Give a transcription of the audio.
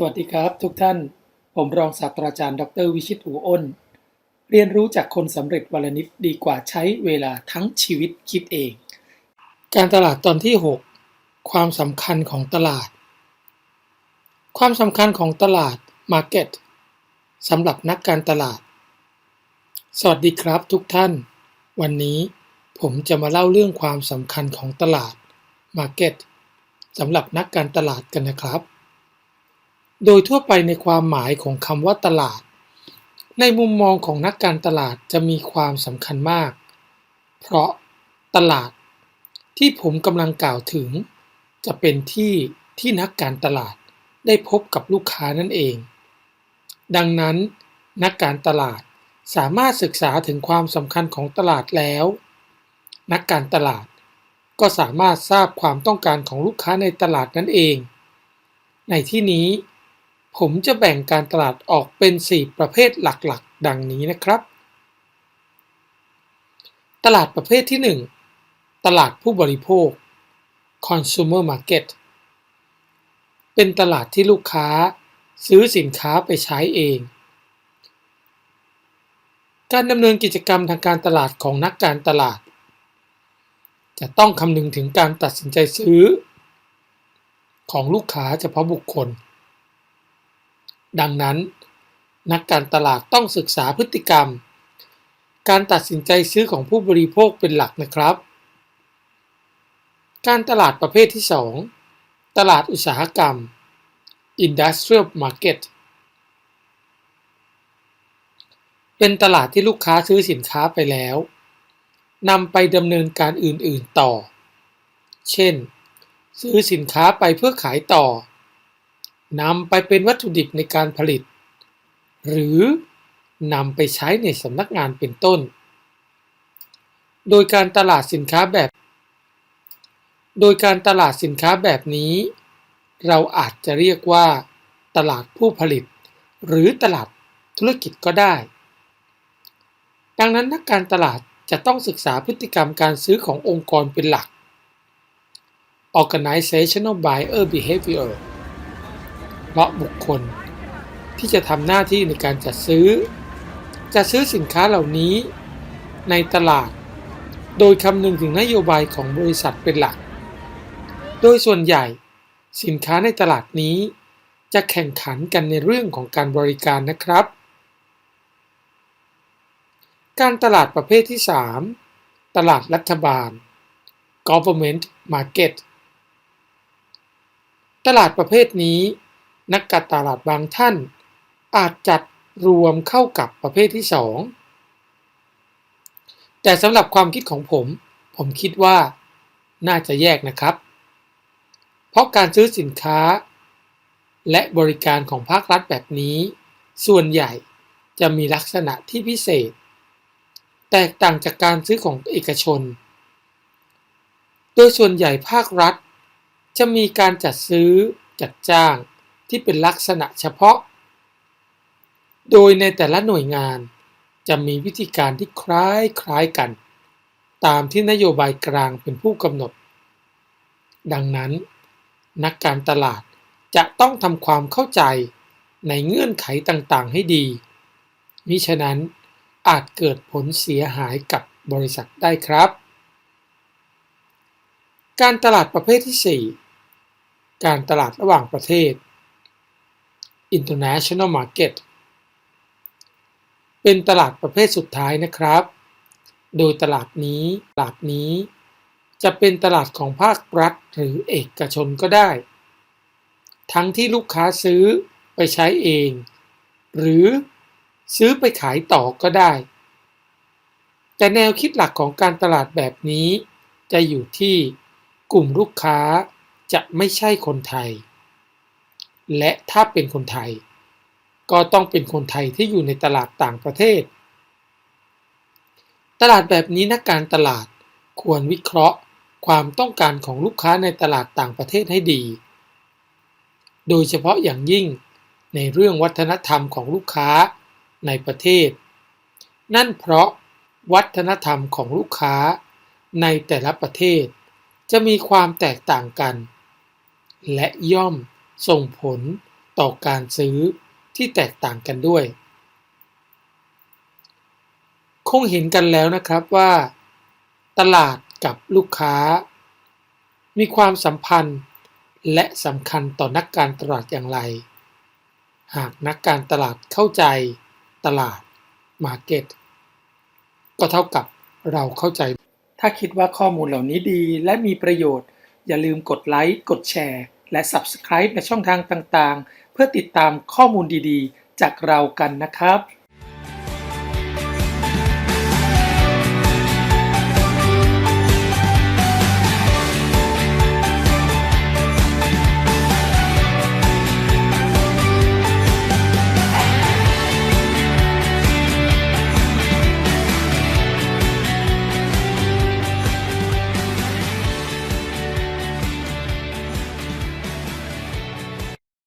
สวัสดีครับทุกท่าน ผมรองศาสตราจารย์ดออเตอร์วิชิตอูอ้น เรียนรู้จากคนสำเร็จวันลนิดดีกว่าใช้เวลาทั้งชีวิตคิดเอง การตลาดตอนที่ 6 ความสำคัญของตลาด ความสำคัญของตลาด Market สำหรับนักการตลาด สวัสดีครับทุกท่าน วันนี้ผมจะมาเล่าเรื่องความสำคัญของตลาด Market สำหรับนักการตลาดกันนะครับ โดยทั่วไปในความหมายของคำว่าตลาด ในมุมมองของนักการตลาดจะมีความสำคัญมาก เพราะตลาด ที่ผมกำลังกล่าวถึง จะเป็นที่ที่นักการตลาดได้พบกับลูกค้านั่นเอง ดังนั้น นักการตลาดสามารถศึกษาถึงความสำคัญของตลาดแล้ว นักการตลาดก็สามารถทราบความต้องการของลูกค้าในตลาดนั่นเอง ในที่นี้ ผมจะแบ่งการตลาดออกเป็น 4 ประเภทหลักๆ ดังนี้นะครับ ตลาดประเภทที่ 1 ตลาดผู้บริโภค consumer market เป็นตลาดที่ลูกค้าซื้อสินค้าไปใช้เอง การดำเนินกิจกรรมทางการตลาดของนักการตลาด จะต้องคำนึงถึงการตัดสินใจซื้อ ของลูกค้าเฉพาะบุคคล ดังนั้น นักการตลาดต้องศึกษาพฤติกรรม การตัดสินใจซื้อของผู้บริโภคเป็นหลักนะครับ การตลาดประเภทที่ 2 ตลาดอุตสาหกรรม Industrial Market เป็นตลาดที่ลูกค้าซื้อสินค้าไปแล้วนำไปดำเนินการอื่น ๆ ต่อ เช่น ซื้อสินค้าไปเพื่อขายต่อ นำไปเป็นวัตถุดิบในการผลิต หรือนำไปใช้ในสำนักงานเป็นต้น โดยการตลาดสินค้าแบบ โดยการตลาดสินค้าแบบนี้ เราอาจจะเรียกว่า ตลาดผู้ผลิต หรือตลาดธุรกิจก็ได้ ดังนั้นนักการตลาดจะต้องศึกษาพฤติกรรมการซื้อขององค์กรเป็นหลัก Organizational Buyer Behavior เพาะบุคคล ที่จะทำหน้าที่ในการจัดซื้อจะซื้อสินค้าเหล่านี้ในตลาด โดยคำนึงถึงนโยบายของบริษัทเป็นหลัก โดยส่วนใหญ่สินค้าในตลาดนี้ จะแข่งขันกันในเรื่องของการบริการนะครับ การตลาดประเภทที่ 3 ตลาดรัฐบาล government market ตลาดประเภทนี้ นักการตลาดบางท่าน อาจจัดรวมเข้ากับประเภทที่ 2 แต่สำหรับความคิดของผม ผมคิดว่าน่าจะแยกนะครับ เพราะการซื้อสินค้า และบริการของภาครัฐแบบนี้ ส่วนใหญ่จะมีลักษณะที่พิเศษ แตกต่างจากการซื้อของเอกชน โดยส่วนใหญ่ภาครัฐ จะมีการจัดซื้อจัดจ้าง ที่เป็นลักษณะเฉพาะ โดยในแต่ละหน่วยงานจะมีวิธีการที่คล้ายคล้ายกัน ตามที่นโยบายกลางเป็นผู้กำหนด ดังนั้น นักการตลาดจะต้องทำความเข้าใจในเงื่อนไขต่างๆให้ดี มิฉะนั้นอาจเกิดผลเสียหายกับบริษัทได้ครับ การตลาดประเภทที่ 4 การตลาดระหว่างประเทศ international market เป็นตลาดประเภทสุดท้ายนะครับ โดยตลาดนี้ตลาดนี้ จะเป็นตลาดของภาครัฐหรือเอกชนก็ได้ ทั้งที่ลูกค้าซื้อไปใช้เอง หรือซื้อไปขายต่อก็ได้ แต่แนวคิดหลักของการตลาดแบบนี้ จะอยู่ที่กลุ่มลูกค้าจะไม่ใช่คนไทย และถ้าเป็นคนไทย ก็ต้องเป็นคนไทยที่อยู่ในตลาดต่างประเทศ ตลาดแบบนี้นักการตลาดควรวิเคราะห์ความต้องการของลูกค้าในตลาดต่างประเทศให้ดี โดยเฉพาะอย่างยิ่งในเรื่องวัฒนธรรมของลูกค้าในประเทศ นั่นเพราะวัฒนธรรมของลูกค้าในแต่ละประเทศ จะมีความแตกต่างกัน และย่อม ส่งผลต่อการซื้อที่แตกต่างกันด้วย คงเห็นกันแล้วนะครับว่า ตลาดกับลูกค้า มีความสัมพันธ์และสำคัญต่อนักการตลาดอย่างไร หากนักการตลาดเข้าใจตลาด Market ก็เท่ากับเราเข้าใจ ถ้าคิดว่าข้อมูลเหล่านี้ดีและมีประโยชน์ อย่าลืมกดไลค์ กดแชร์ และ Subscribe ในช่องทางต่างๆ เพื่อติดตามข้อมูลดีๆ จากเรากันนะครับ